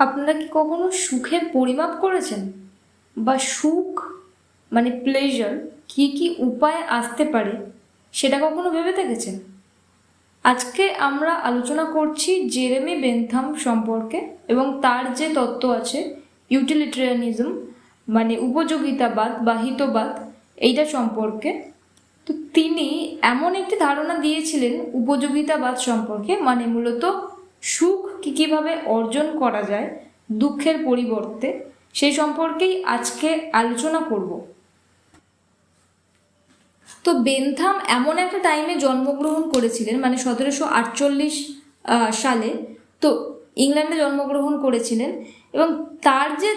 আপনারা কি কখনো সুখের পরিমাপ করেছেন? বা সুখ মানে প্লেজার কি কি উপায়ে আসতে পারে সেটা কখনো ভেবে দেখেছেন? আজকে আমরা আলোচনা করছি জেরেমি বেনথাম সম্পর্কে এবং তার যে তত্ত্ব আছে ইউটিলিটেরিয়ানিজম মানে উপযোগিতাবাদ বা হিতবাদ এইটা সম্পর্কে। তো তিনি এমন একটি ধারণা দিয়েছিলেন উপযোগিতাবাদ সম্পর্কে মানে মূলত সুখ কি কীভাবে অর্জন করা যায়, দুঃখের পরিবর্তে সেই সম্পর্কেই আজকে আলোচনা করব। তো বেনথাম এমন একটা টাইমে জন্মগ্রহণ করেছিলেন মানে সতেরোশো আটচল্লিশ সালে। তো ইংল্যান্ডে জন্মগ্রহণ করেছিলেন এবং তার যে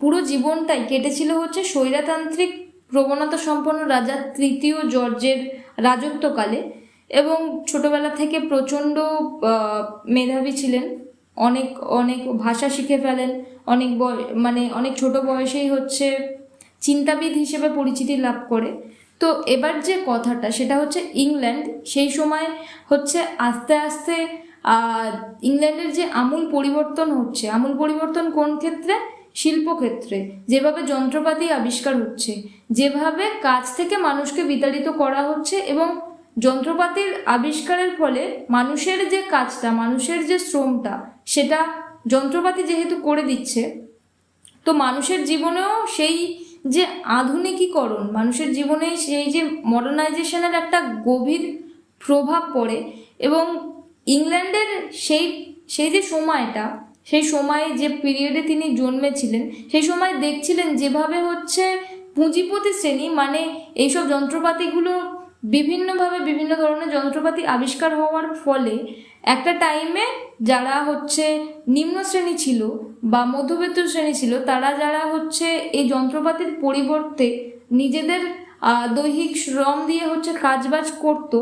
পুরো জীবনটাই কেটেছিল হচ্ছে স্বৈরাতান্ত্রিক প্রবণতা সম্পন্ন রাজা তৃতীয় জর্জের রাজত্বকালে। এবং ছোটবেলা থেকে প্রচণ্ড মেধাবী ছিলেন। অনেক অনেক ভাষা শিখে ফেলেন। অনেক মানে অনেক ছোট বয়সেই হচ্ছে চিন্তাবিদ হিসেবে পরিচিতি লাভ করে। তো এবার যে কথাটা, সেটা হচ্ছে ইংল্যান্ড। সেই সময় হচ্ছে আস্তে আস্তে ইংল্যান্ডের যে আমূল পরিবর্তন হচ্ছে, আমূল পরিবর্তন কোন ক্ষেত্রে? শিল্পক্ষেত্রে। যেভাবে যন্ত্রপাতি আবিষ্কার হচ্ছে, যেভাবে কাজ থেকে মানুষকে বিতাড়িত করা হচ্ছে এবং যন্ত্রপাতির আবিষ্কারের ফলে মানুষের যে কাজটা, মানুষের যে শ্রমটা, সেটা যন্ত্রপাতি যেহেতু করে দিচ্ছে, তো মানুষের জীবনেও সেই যে আধুনিকীকরণ, মানুষের জীবনে সেই যে মডার্নাইজেশনের একটা গভীর প্রভাব পড়ে এবং ইংল্যান্ডের সেই সেই যে সময়টা, সেই সময়ে যে পিরিয়ডে তিনি জন্মেছিলেন, সেই সময় দেখছিলেন যেভাবে হচ্ছে পুঁজিপতি শ্রেণি মানে এইসব যন্ত্রপাতিগুলো বিভিন্নভাবে বিভিন্ন ধরনের যন্ত্রপাতি আবিষ্কার হওয়ার ফলে একটা টাইমে যারা হচ্ছে নিম্ন শ্রেণি ছিল বা মধ্যবিত্ত শ্রেণি ছিল, তারা যারা হচ্ছে এই যন্ত্রপাতির পরিবর্তে নিজেদের দৈহিক শ্রম দিয়ে হচ্ছে কাজবাজ করতো,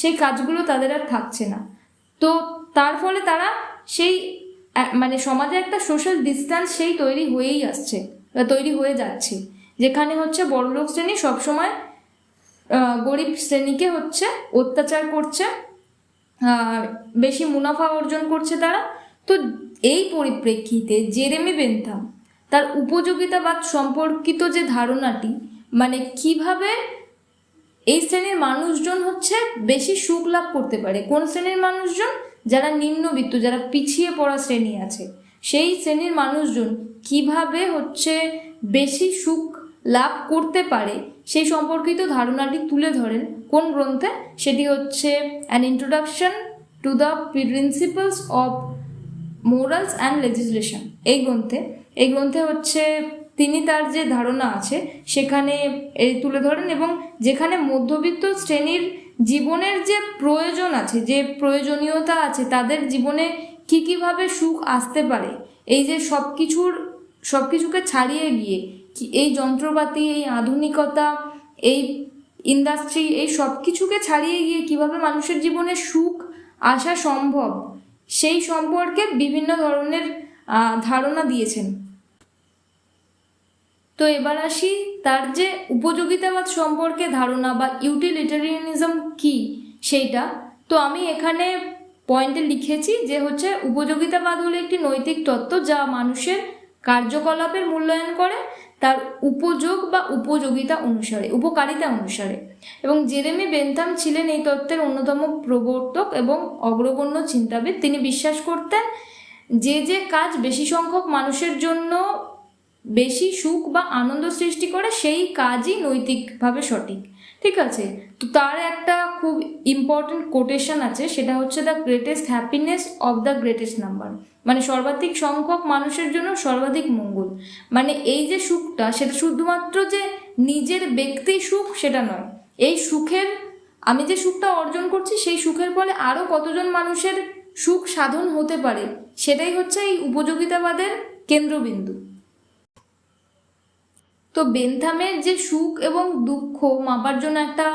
সেই কাজগুলো তাদের আর থাকছে না। তো তার ফলে তারা সেই মানে সমাজে একটা সোশ্যাল ডিস্ট্যান্স সেই তৈরি হয়েই আসছে তৈরি হয়ে যাচ্ছে। যেখানে হচ্ছে বড়লোক শ্রেণি সবসময় গরিব শ্রেণীকে হচ্ছে অত্যাচার করছে বেশি মুনাফা অর্জন করছে তারা। তো এই পরিপ্রেক্ষিতে জেরেমি বেনথাম তার উপযোগিতাবাদ সম্পর্কিত যে ধারণাটি মানে কীভাবে এই শ্রেণির মানুষজন হচ্ছে বেশি সুখ লাভ করতে পারে, কোন শ্রেণির মানুষজন? যারা নিম্নবিত্ত, যারা পিছিয়ে পড়া শ্রেণি আছে, সেই শ্রেণির মানুষজন কীভাবে হচ্ছে বেশি সুখ লাভ করতে পারে, সেই সম্পর্কিত ধারণাটি তুলে ধরেন। কোন গ্রন্থে? সেটি হচ্ছে an introduction to the principles of morals and legislation এই গ্রন্থে এই গ্রন্থে হচ্ছে তিনি তার যে ধারণা আছে, সেখানে এই তুলে ধরেন এবং যেখানে মধ্যবিত্ত শ্রেণির জীবনের যে প্রয়োজন আছে, যে প্রয়োজনীয়তা আছে, তাদের জীবনে কী কীভাবে সুখ আসতে পারে, এই যে সব কিছুর সব কিছুকে ছাড়িয়ে গিয়ে এই যন্ত্রপাতি, এই আধুনিকতা, এই ইন্ডাস্ট্রি এই সব কিছুকে ছাড়িয়ে গিয়ে কীভাবে মানুষের জীবনে সুখ আসা সম্ভব, সেই সম্পর্কে বিভিন্ন ধরনের ধারণা দিয়েছেন। তো এবার আসি, তার যে উপযোগিতাবাদ সম্পর্কে ধারণা বা ইউটিলিটারিয়ানিজম কি সেইটা। তো আমি এখানে পয়েন্টে লিখেছি যে হচ্ছে উপযোগিতাবাদ হলো একটি নৈতিক তত্ত্ব যা মানুষের কার্যকলাপের মূল্যায়ন করে তার উপযোগ বা উপযোগিতা অনুসারে, উপকারিতা অনুসারে। এবং জেরেমি বেন্থাম ছিলেন এই তত্ত্বের অন্যতম প্রবর্তক এবং অগ্রগণ্য চিন্তাবিদ। তিনি বিশ্বাস করতেন, যে যে কাজ বেশি সংখ্যক মানুষের জন্য বেশি সুখ বা আনন্দ সৃষ্টি করে, সেই কাজই নৈতিকভাবে সঠিক। ঠিক আছে? তো তার একটা খুব ইম্পর্টেন্ট কোটেশন আছে, সেটা হচ্ছে the greatest happiness of the greatest number মানে সর্বাধিক সংখ্যক মানুষের জন্য সর্বাধিক মঙ্গল। মানে এই যে সুখটা, সেটা শুধুমাত্র যে নিজের ব্যক্তি সুখ, সেটা নয়। এই সুখের, আমি যে সুখটা অর্জন করছি, সেই সুখের ফলে আরও কতজন মানুষের সুখ সাধন হতে পারে, সেটাই হচ্ছে এই উপযোগিতাবাদের কেন্দ্রবিন্দু। তো বেনথামের যে সুখ এবং দুঃখ মাপার জন্য একটা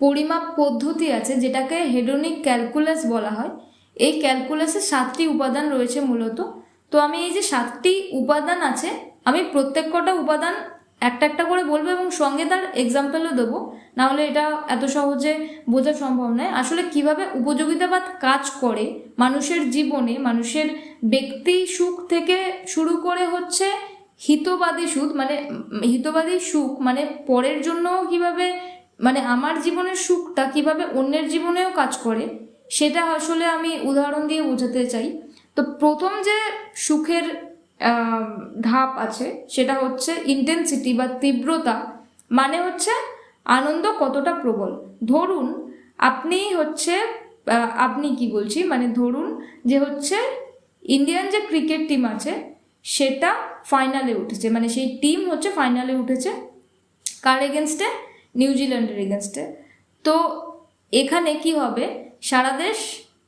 পরিমাপ পদ্ধতি আছে, যেটাকে হেডোনিক ক্যালকুলাস বলা হয়। এই ক্যালকুলাসে সাতটি উপাদান রয়েছে মূলত। তো আমি এই যে সাতটি উপাদান আছে, আমি প্রত্যেক কটা উপাদান একটা একটা করে বলব এবং সঙ্গে তার এক্সাম্পলও দেবো। নাহলে এটা এত সহজে বোঝা সম্ভব নয়। আসলে কীভাবে উপযোগিতাবাদ কাজ করে মানুষের জীবনে, মানুষের ব্যক্তি সুখ থেকে শুরু করে হচ্ছে হিতবাদী সুখ মানে হিতবাদী সুখ মানে পরের জন্যও কীভাবে মানে আমার জীবনের সুখটা কীভাবে অন্যের জীবনেও কাজ করে সেটা আসলে আমি উদাহরণ দিয়ে বোঝাতে চাই। তো প্রথম যে সুখের ধাপ আছে, সেটা হচ্ছে ইন্টেন্সিটি বা তীব্রতা মানে হচ্ছে আনন্দ কতটা প্রবল। ধরুন আপনি হচ্ছে আপনি কি বলছি? মানে ধরুন যে হচ্ছে ইন্ডিয়ান যে ক্রিকেট টিম আছে, সেটা ফাইনালে উঠেছে মানে সেই টিম হচ্ছে ফাইনালে উঠেছে কার এগেনস্টে নিউজিল্যান্ডের এগেনস্টে তো এখানে কি হবে? সারা দেশ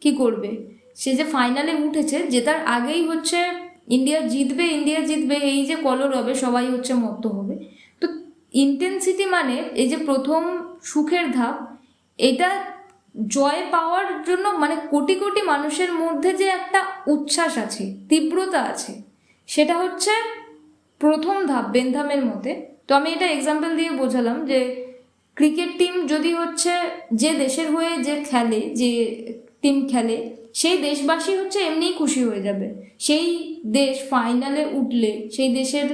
কি করবে? সে যে ফাইনালে উঠেছে জেতার আগেই হচ্ছে ইন্ডিয়া জিতবে ইন্ডিয়া জিতবে, এই যে কলর হবে সবাই হচ্ছে মত্ত হবে। তো ইন্টেন্সিটি মানে এই যে প্রথম সুখের ধাপ, এটা জয় পাওয়ার জন্য মানে কোটি কোটি মানুষের মধ্যে যে একটা উচ্ছ্বাস আছে, তীব্রতা আছে, সেটা হচ্ছে প্রথম ধাপ, বেনধামের মতে। তো আমি এটা এক্সাম্পল দিয়ে বোঝালাম যে ক্রিকেট টিম যদি হচ্ছে যে দেশের হয়ে যে খেলে, যে টিম খেলে, সেই দেশবাসী হচ্ছে এমনিই খুশি হয়ে যাবে। সেই দেশ ফাইনালে উঠলে, সেই দেশের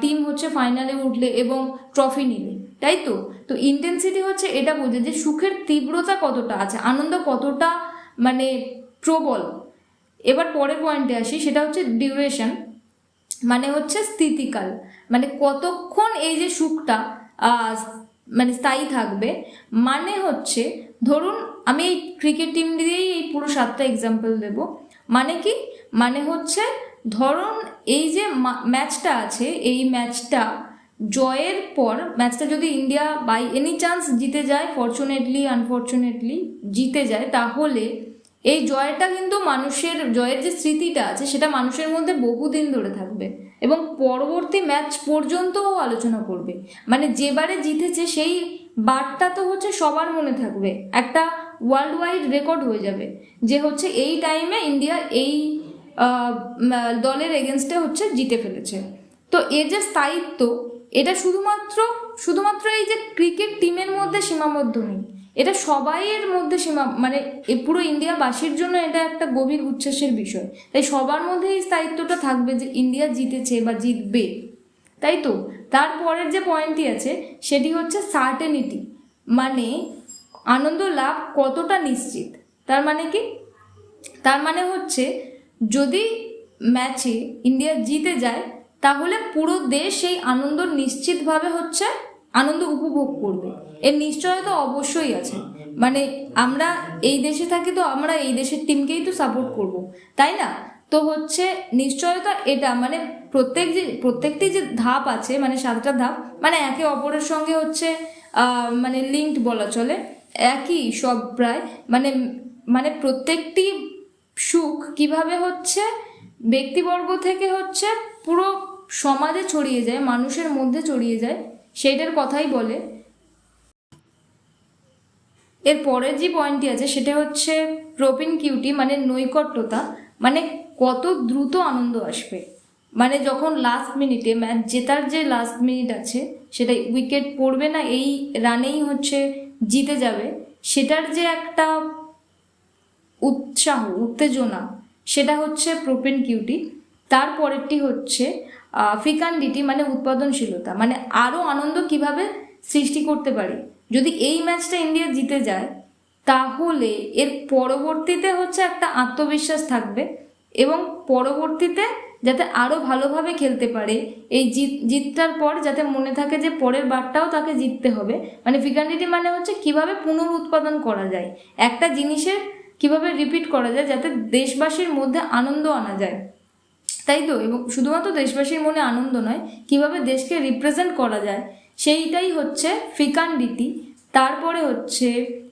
টিম হচ্ছে ফাইনালে উঠলে এবং ট্রফি নিলে, তাই তো? তো ইন্টেন্সিটি হচ্ছে এটা বোঝে যে সুখের তীব্রতা কতটা আছে, আনন্দ কতটা মানে প্রবল। এবার পরের পয়েন্টে আসি, সেটা হচ্ছে ডিউরেশন মানে হচ্ছে স্থিতিকাল। মানে কতক্ষণ এই যে সুখটা মানে স্থায়ী থাকবে। মানে হচ্ছে, ধরুন আমি এই ক্রিকেট টিম দিয়েই এই পুরো সাতটা এক্সাম্পল দেব। মানে কি? মানে হচ্ছে, ধরুন এই যে ম্যাচটা আছে, এই ম্যাচটা জয়ের পর ম্যাচটা যদি ইন্ডিয়া বাই এনি চান্স জিতে যায় ফর্চুনেটলি আনফর্চুনেটলি জিতে যায়, তাহলে এই জয়টা কিন্তু মানুষের, জয়ের যে স্মৃতিটা আছে, সেটা মানুষের মধ্যে বহুদিন ধরে থাকবে। এবং পরবর্তী ম্যাচ পর্যন্তও আলোচনা করবে। মানে যেবারে জিতেছে সেই বারটা তো হচ্ছে সবার মনে থাকবে। একটা ওয়ার্ল্ড ওয়াইড রেকর্ড হয়ে যাবে। যে হচ্ছে এই টাইমে ইন্ডিয়া এই দলের এগেনস্টে হচ্ছে জিতে ফেলেছে। তো এর যে স্থায়িত্ব, এটা শুধুমাত্র শুধুমাত্র এই যে ক্রিকেট টিমের মধ্যে সীমাবদ্ধ নেই। এটা সবাইয়ের মধ্যে সীমা মানে পুরো ইন্ডিয়াবাসীর জন্য এটা একটা গভীর উচ্ছ্বাসের বিষয়। তাই সবার মধ্যে এই স্থায়িত্বটা থাকবে যে ইন্ডিয়া জিতেছে বা জিতবে। তাই তো? তারপরের যে পয়েন্টটি আছে, সেটি হচ্ছে সার্টেনিটি মানে আনন্দ লাভ কতটা নিশ্চিত। তার মানে কি? তার মানে হচ্ছে যদি ম্যাচে ইন্ডিয়া জিতে যায়, তাহলে পুরো দেশ সেই আনন্দ নিশ্চিতভাবে হচ্ছে, আনন্দ উপভোগ করবে। এর নিশ্চয়তা অবশ্যই আছে। মানে আমরা এই দেশে থাকি তো আমরা এই দেশের টিমকেই তো সাপোর্ট করব। তাই না? তো হচ্ছে নিশ্চয়তা এটা মানে প্রত্যেক যে, প্রত্যেকটি যে ধাপ আছে মানে সাতটা ধাপ মানে একে অপরের সঙ্গে হচ্ছে মানে লিঙ্কড বলা চলে। একই সব প্রায় মানে মানে প্রত্যেকটি সুখ কীভাবে হচ্ছে ব্যক্তিবর্গ থেকে হচ্ছে পুরো সমাজে ছড়িয়ে যায়, মানুষের মধ্যে ছড়িয়ে যায়, সেইটার কথাই বলে। এর পরের যে পয়েন্টটি আছে, সেটা হচ্ছে কিউটি মানে নৈকট্যতা মানে কত দ্রুত আনন্দ আসবে। মানে যখন লাস্ট মিনিটে ম্যাচ জেতার যে লাস্ট মিনিট আছে, সেটা উইকেট পড়বে না, এই রানেই হচ্ছে জিতে যাবে, সেটার যে একটা উৎসাহ, উত্তেজনা, সেটা হচ্ছে প্রোপেন কিউটি তারপরেরটি হচ্ছে ফিকান্ডিটি মানে উৎপাদনশীলতা মানে আরও আনন্দ কীভাবে সৃষ্টি করতে পারি যদি এই ম্যাচটা ইন্ডিয়া জিতে যায়, তাহলে এর পরবর্তীতে হচ্ছে একটা আত্মবিশ্বাস থাকবে এবং পরবর্তীতে যাতে আরও ভালোভাবে খেলতে পারে, এই জিত, জিতটার পর যাতে মনে থাকে যে পরের বারটাও তাকে জিততে হবে। মানে ফিকান্ডিটি মানে হচ্ছে কীভাবে পুনরুৎপাদন করা যায়, একটা জিনিসের কীভাবে রিপিট করা যায় যাতে দেশবাসীর মধ্যে আনন্দ আনা যায়। তাই তো? এবং শুধুমাত্র দেশবাসীর মনে আনন্দ নয়, কীভাবে দেশকে রিপ্রেজেন্ট করা যায় সেইটাই হচ্ছে ফিকান্ডিটি তারপরে হচ্ছে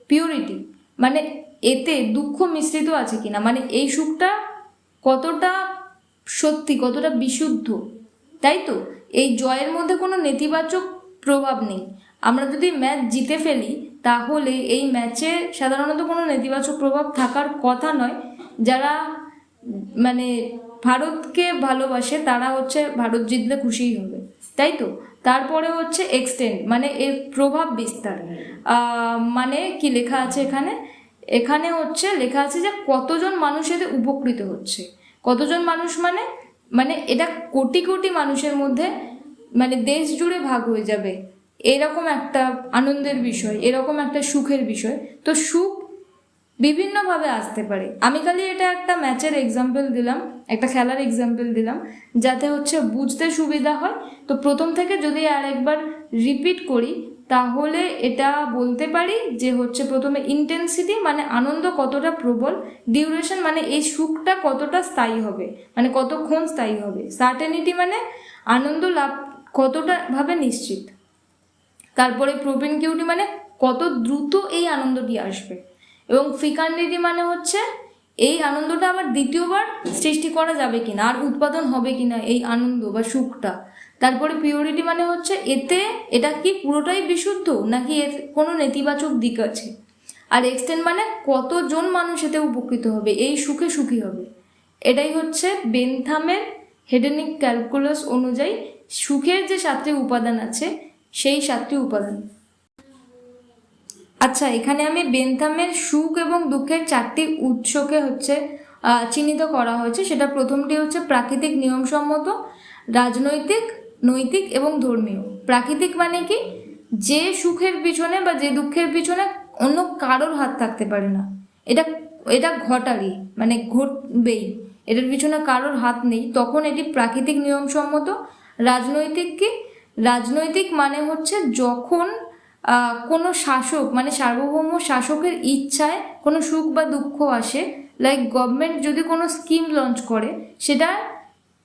পিউরিটি মানে এতে দুঃখ মিশ্রিত আছে কিনা? মানে এই সুখটা কতটা সত্যি, কতটা বিশুদ্ধ? তাই তো? এই জয়ের মধ্যে কোনো নেতিবাচক প্রভাব নেই। আমরা যদি ম্যাচ জিতে ফেলি, তাহলে এই ম্যাচে সাধারণত কোনো নেতিবাচক প্রভাব থাকার কথা নয়। যারা মানে ভারতকে ভালোবাসে, তারা হচ্ছে ভারত জিতলে খুশিই হবে। তাই তো? তারপরে হচ্ছে এক্সটেন্ড মানে এর প্রভাব বিস্তার। মানে কি লেখা আছে এখানে? এখানে হচ্ছে লেখা আছে যে কতজন মানুষ এতে উপকৃত হচ্ছে। কতজন মানুষ মানে? মানে এটা কোটি কোটি মানুষের মধ্যে মানে দেশ জুড়ে ভাগ হয়ে যাবে। এরকম একটা আনন্দের বিষয়, এরকম একটা সুখের বিষয়। তো সুখ বিভিন্নভাবে আসতে পারে। আমি খালি এটা একটা ম্যাচের এক্সাম্পল দিলাম, একটা খেলার এক্সাম্পল দিলাম, যাতে হচ্ছে বুঝতে সুবিধা হয়। তো প্রথম থেকে যদি আর একবার রিপিট করি, তাহলে এটা বলতে পারি যে হচ্ছে প্রথমে ইন্টেন্সিটি মানে আনন্দ কতটা প্রবল ডিউরেশন মানে এই সুখটা কতটা স্থায়ী হবে মানে কতক্ষণ স্থায়ী হবে। সার্টেনিটি মানে আনন্দ লাভ কতটা ভাবে নিশ্চিত। তারপরে প্রোপেনকিউটি মানে কত দ্রুত এই আনন্দটি আসবে। এবং ফিকান্ডিটি মানে হচ্ছে এই আনন্দটা আবার দ্বিতীয়বার সৃষ্টি করা যাবে কিনা, আর উৎপাদন হবে কিনা এই আনন্দ বা সুখটা। তারপরে পিওরিটি মানে হচ্ছে এতে এটা কি পুরোটাই বিশুদ্ধ নাকি এর কোনো নেতিবাচক দিক আছে? আর এক্সটেন্ড মানে কতজন মানুষ এতে উপকৃত হবে? এই সুখে সুখী হবে। এটাই হচ্ছে বেনথামের হেডেনিক ক্যালকুলাস অনুযায়ী সুখের যে সাতটি উপাদান আছে, সেই সাতটি উপাদান। আচ্ছা এখানে আমি বেনথামের সুখ এবং দুঃখের চারটি উৎসকে হচ্ছে চিহ্নিত করা হয়েছে। সেটা প্রথমটি হচ্ছে প্রাকৃতিক নিয়মসম্মত, রাজনৈতিক, নৈতিক এবং ধর্মীয়। প্রাকৃতিক মানে কি? যে সুখের পিছনে বা যে দুঃখের পিছনে অন্য কারোর হাত থাকতে পারে না। এটা এটা ঘটারই মানে ঘটবেই। এটার পিছনে কারোর হাত নেই। তখন এটি প্রাকৃতিক নিয়মসম্মত, রাজনৈতিক কি? রাজনৈতিক মানে হচ্ছে যখন কোনো শাসক মানে সার্বভৌম শাসকের ইচ্ছায় কোনো সুখ বা দুঃখ আসে লাইক গভর্নমেন্ট যদি কোনো স্কিম লঞ্চ করে, সেটা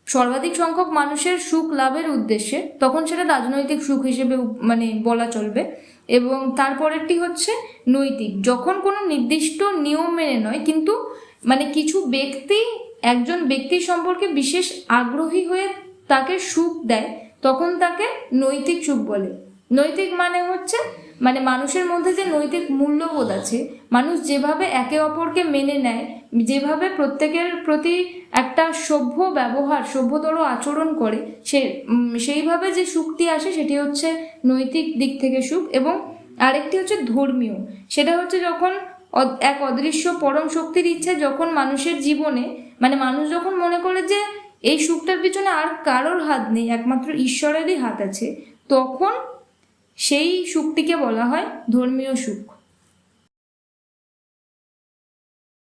সর্বাধিক সংখ্যক মানুষের সুখ লাভের উদ্দেশ্যে, তখন সেটা রাজনৈতিক সুখ হিসেবে মানে বলা চলবে। এবং তারপরেরটি হচ্ছে নৈতিক। যখন কোনো নির্দিষ্ট নিয়ম মেনে নয়, কিন্তু মানে কিছু ব্যক্তি, একজন ব্যক্তি সম্পর্কে বিশেষ আগ্রহী হয়ে তাকে সুখ দেয়, তখন তাকে নৈতিক সুখ বলে। নৈতিক মানে হচ্ছে মানে মানুষের মধ্যে যে নৈতিক মূল্যবোধ আছে, মানুষ যেভাবে একে অপরকে মেনে নেয়, যেভাবে প্রত্যেকের প্রতি একটা সভ্য ব্যবহার, সভ্যতর আচরণ করে, সে সেইভাবে যে সুখটি আসে সেটি হচ্ছে নৈতিক দিক থেকে সুখ এবং আরেকটি হচ্ছে ধর্মীয়। সেটা হচ্ছে যখন এক অদৃশ্য পরম শক্তির ইচ্ছে যখন মানুষের জীবনে মানে মানুষ যখন মনে করে যে এই সুখটার পিছনে আর কারোর হাত নেই, একমাত্র ঈশ্বরেরই হাত আছে, তখন সেই সুখটিকে বলা হয় ধর্মীয় সুখ।